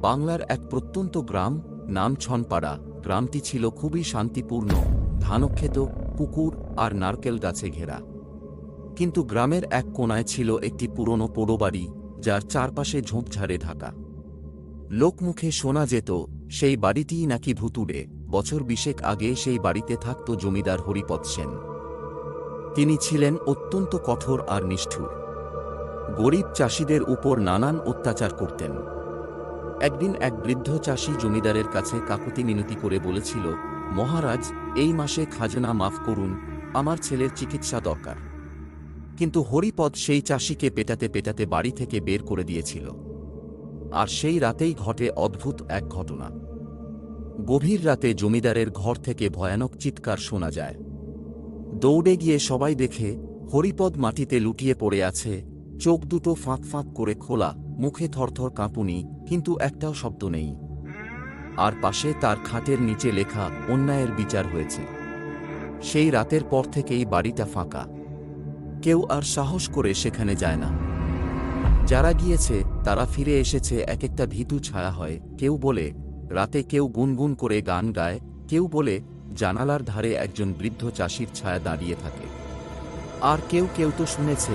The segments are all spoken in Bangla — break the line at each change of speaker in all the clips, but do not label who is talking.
বাংলার এক প্রত্যন্ত গ্রাম নাম ছনপাড়া। গ্রামটি ছিল খুবই শান্তিপূর্ণ, ধানক্ষেত, পুকুর আর নারকেল গাছে ঘেরা। কিন্তু গ্রামের এক কোনায় ছিল একটি পুরনো পোড়োবাড়ি, যার চারপাশে ঝোঁপঝাড়ে ঢাকা। লোকমুখে শোনা যেত, সেই বাড়িটিই নাকি ভুতুড়ে, বছর বিশেক আগে সেই বাড়িতে থাকত জমিদার হরিপদ সেন। তিনি ছিলেন অত্যন্ত কঠোর আর নিষ্ঠুর। গরিব চাষিদের উপর নানান অত্যাচার করতেন। একদিন এক বৃদ্ধ চাষি জমিদারের কাছে কাকুতি মিনতি করে বলেছিল, মহারাজ, এই মাসে খাজনা মাফ করুন, আমার ছেলের চিকিৎসা দরকার। কিন্তু হরিপদ সেই চাষিকে পেটাতে পেটাতে বাড়ি থেকে বের করে দিয়েছিল। আর সেই রাতেই ঘটে অদ্ভুত এক ঘটনা। গভীর রাতে জমিদারের ঘর থেকে ভয়ানক চিৎকার শোনা যায়। দৌড়ে গিয়ে সবাই দেখে হরিপদ মাটিতে লুটিয়ে পড়ে আছে, চোখ দুটো ফাঁক ফাঁক করে খোলা। মুখে থরথর কাঁপুনি, কিন্তু একটাও শব্দ নেই। আর পাশে তার খাটের নিচে লেখা অন্যায়ের বিচার হয়েছে। সেই রাতের পর থেকেই বাড়িটা ফাঁকা। কেউ আর সাহস করে সেখানে যায় না। যারা গিয়েছে, তারা ফিরে এসেছে এক একটা ভীতু ছায়া হয়। কেউ বলে, রাতে কেউ গুনগুন করে গান গায়। কেউ বলে, জানালার ধারে একজন বৃদ্ধ চাষির ছায়া দাঁড়িয়ে থাকে। আর কেউ কেউ তো শুনেছে,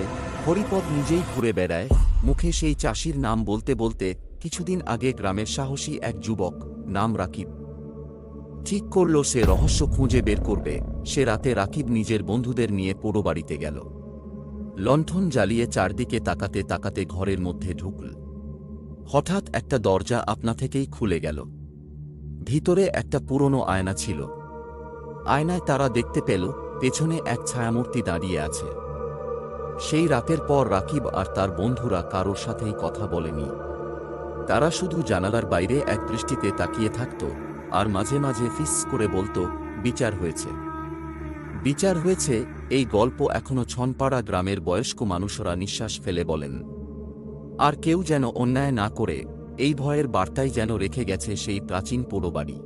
হরিপদ নিজেই ঘুরে বেড়ায়, মুখে সেই চাষির নাম বলতে বলতে কিছুদিন আগে গ্রামের সাহসী এক যুবক নাম রাকিব। ঠিক করল সে রহস্য খুঁজে বের করবে, সে রাতে রাকিব নিজের বন্ধুদের নিয়ে পোড়ো বাড়িতে গেল। লণ্ঠন জ্বালিয়ে চারদিকে তাকাতে তাকাতে ঘরের মধ্যে ঢুকল। হঠাৎ একটা দরজা আপনা থেকেই খুলে গেল। ভিতরে একটা পুরনো আয়না ছিল। আয়নায় তারা দেখতে পেল পেছনে এক ছায়ামূর্তি দাঁড়িয়ে আছে। সেই রাতের পর রাকিব আর তার বন্ধুরা কারোর সাথেই কথা বলেনি। তারা শুধু জানালার বাইরে এক দৃষ্টিতে তাকিয়ে থাকত আর মাঝে মাঝে ফিস করে বলতো, বিচার হয়েছে। বিচার হয়েছে, এই গল্প এখনও ছনপাড়া গ্রামের বয়স্ক মানুষরা নিঃশ্বাস ফেলে বলেন। আর কেউ যেন অন্যায় না করে, এই ভয়ের বার্তাই যেন রেখে গেছে সেই প্রাচীন পোড়ো বাড়ি।